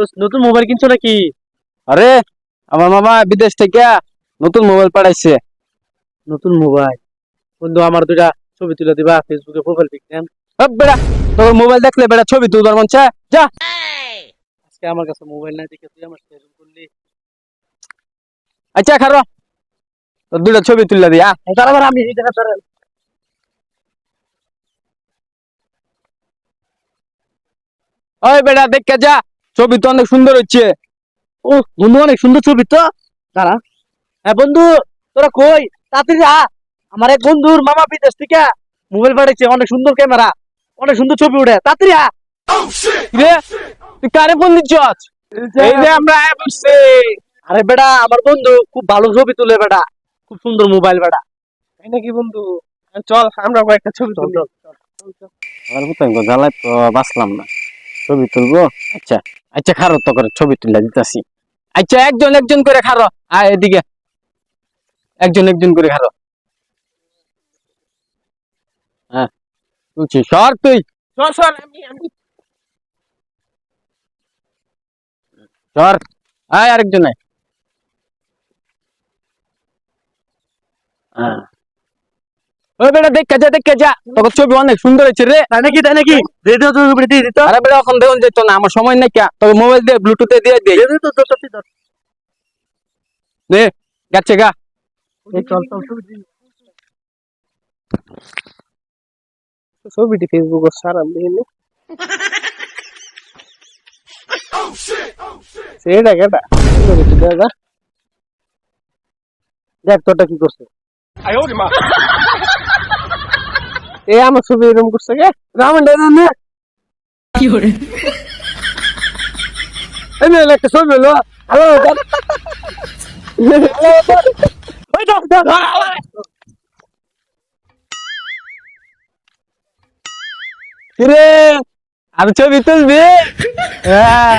তো নতুন মোবাইল কিনছো নাকি? আরে আমার মামা বিদেশ থেকে নতুন মোবাইল পাঠাইছে। নতুন মোবাইল? বন্ধু আমার দুটা ছবি তুলে দিবা ফেসবুকে প্রোফাইল পিক হপ বেড়া তোর মোবাইল দেখলে বেড়া ছবি তুলবার মন চায়। যা। আজকে আমার কাছে মোবাইল নাই দেখে তুই আমার সাথে এরকম করলি। আচ্ছা খারো। তোর দুটা ছবি তুলে তুললা দিয়া তারপর আমি এই দেখা ধরেন ওই বেড়া দেখে যা। ছবি তো অনেক সুন্দর হচ্ছে। ও বন্ধু অনেক সুন্দর ছবি তো। দাঁড়া। হ্যাঁ বন্ধু তোরা কই? তাড়াতাড়ি আ আমার এক বন্ধুর মামা বিদেশ থেকে মোবাইল পাঠাইছে অনেক সুন্দর ক্যামেরা অনেক সুন্দর ছবি উঠে। তাড়াতাড়ি আ রে তুই কারে ফোন দিচ্ছস? এই যে আমরা আয়া বসছি। আরে বেটা আমার বন্ধু খুব ভালো ছবি তুলে বেটা। খুব সুন্দর মোবাইল বেটা। তাই নাকি বন্ধু? চল আমরা কয়েকটা ছবি চল তুলি চল আমার জ্বালায় তো বাঁচলাম না। ছবি তুলবো? আচ্ছা। আচ্ছা খারো তো করে ছবি তুলে দিতেছি। আচ্ছা একজন একজন করে খারো। আয় এদিকে। একজন একজন করে খারো। হ্যাঁ তুলছি। সর তুই। সর সর আমি আমি। সর। আয় আরেকজন। আয় হ্যাঁ। ওই বেটা দেখে যা দেখে যা। তোর ছবি অনেক সুন্দর হয়েছে রে। তাই নাকি তাই নাকি? রেডিও তো দিয়ে দিত। আরে বেটা এখন দেখুন যেত না আমার সময় নাই কে? তোকে মোবাইল দিয়ে ব্লুটুথে দিয়ে গা। চল চল ছবিটি ফেসবুক সারা সেটা কেটা দেখ তোরটা কি করছে? এ আমার ছবি এরকম করছে কে? রামন না। কি এই নে একটা ছবি হলো। হ্যালো কিরে আমি ছবি তুলবি? হ্যাঁ।